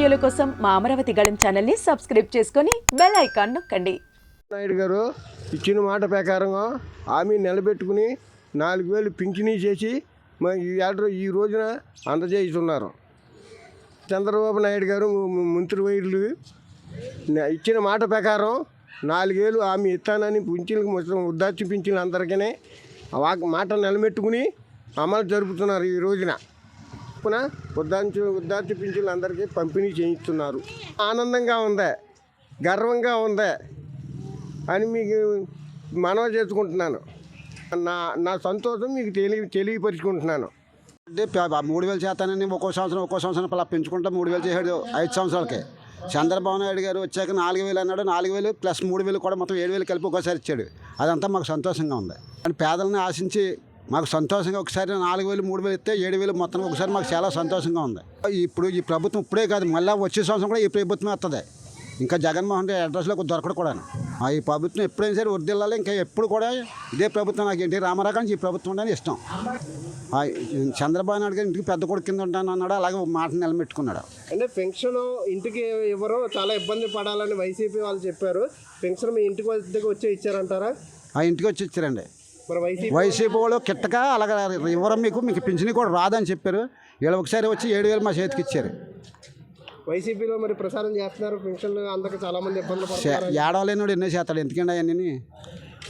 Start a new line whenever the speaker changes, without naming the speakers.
వీడియోల కోసం మా అమరావతి గళం ఛానల్ని సబ్స్క్రైబ్ చేసుకొని బెల్ ఐకాన్ నొక్కండి.
నాయుడు గారు ఇచ్చిన మాట ప్రకారంగా హామీ నిలబెట్టుకుని నాలుగు వేలు పింఛనీ చేసి మరి ఈ ఈ రోజున అందజేస్తున్నారు. చంద్రబాబు నాయుడు గారు మంత్రి వైద్యులు ఇచ్చిన మాట ప్రకారం నాలుగేళ్ళు ఆమె ఇస్తానని పింఛన్లకు మొత్తం వృద్ధాప్య పింఛన్లు అందరికీ మాట నిలబెట్టుకుని అమలు జరుపుతున్నారు ఈ రోజున. చొప్పున వృద్ధాంశ వృద్ధాప్య పింఛన్లు అందరికీ పంపిణీ చేయిస్తున్నారు. ఆనందంగా ఉంది గర్వంగా ఉంది అని మీకు మనవి చేసుకుంటున్నాను. నా నా సంతోషం మీకు తెలియ తెలియపరుచుకుంటున్నాను.
అంటే మూడు వేలు చేస్తానని ఒక్కో సంవత్సరం ఒక్కో సంవత్సరం అలా పెంచుకుంటా మూడు వేలు చేసాడు ఐదు సంవత్సరాలకి. చంద్రబాబు నాయుడు గారు వచ్చాక నాలుగు వేలు అన్నాడు నాలుగు వేలు ప్లస్ మూడు వేలు కూడా మొత్తం ఏడు వేలు కలిపి ఒకసారి ఇచ్చాడు. అదంతా మాకు సంతోషంగా ఉంది. అని పేదలను ఆశించి మాకు సంతోషంగా ఒకసారి నాలుగు వేలు మూడు వేలు ఇస్తే ఏడు వేలు మొత్తం ఒకసారి మాకు చాలా సంతోషంగా ఉంది. ఇప్పుడు ఈ ప్రభుత్వం ఇప్పుడే కాదు మళ్ళీ వచ్చే సంవత్సరం కూడా ఈ ప్రభుత్వం వస్తుంది ఇంకా జగన్మోహన్ రెడ్డి అడ్రస్లో దొరకడు కూడా ఆ ఈ ప్రభుత్వం ఎప్పుడైనా సరే వర్దిల్లాలి ఇంకా ఎప్పుడు కూడా ఇదే ప్రభుత్వం నాకు ఎన్టీ రామారావు కానీ ఈ ప్రభుత్వం అంటే ఇష్టం. చంద్రబాబు నాయుడు గారు ఇంటికి పెద్ద కొడుకు కింద ఉంటాను అన్నాడు అలాగే మాట నిలబెట్టుకున్నాడు.
అంటే పెన్షన్ ఇంటికి ఇవ్వరు చాలా ఇబ్బంది పడాలని వైసీపీ వాళ్ళు చెప్పారు. పెన్షన్ మీ ఇంటికి వద్దకు వచ్చి ఇచ్చారంటారా?
ఆ ఇంటికి వచ్చి ఇచ్చారండి.
వైసీపీ
వాళ్ళు కిట్టక అలాగే ఇవ్వరం మీకు మీకు పింఛని కూడా రాదని చెప్పారు. వీళ్ళు ఒకసారి వచ్చి ఏడు వేలు మా చేతికి ఇచ్చారు.
వైసీపీలో మరి ప్రసారం చేస్తున్నారు పెన్షన్లు అందరికి చాలా మంది ఇబ్బందులు
ఏడవలేనివాడు ఎన్నో చేస్తాడు ఎందుకండి అవన్నీ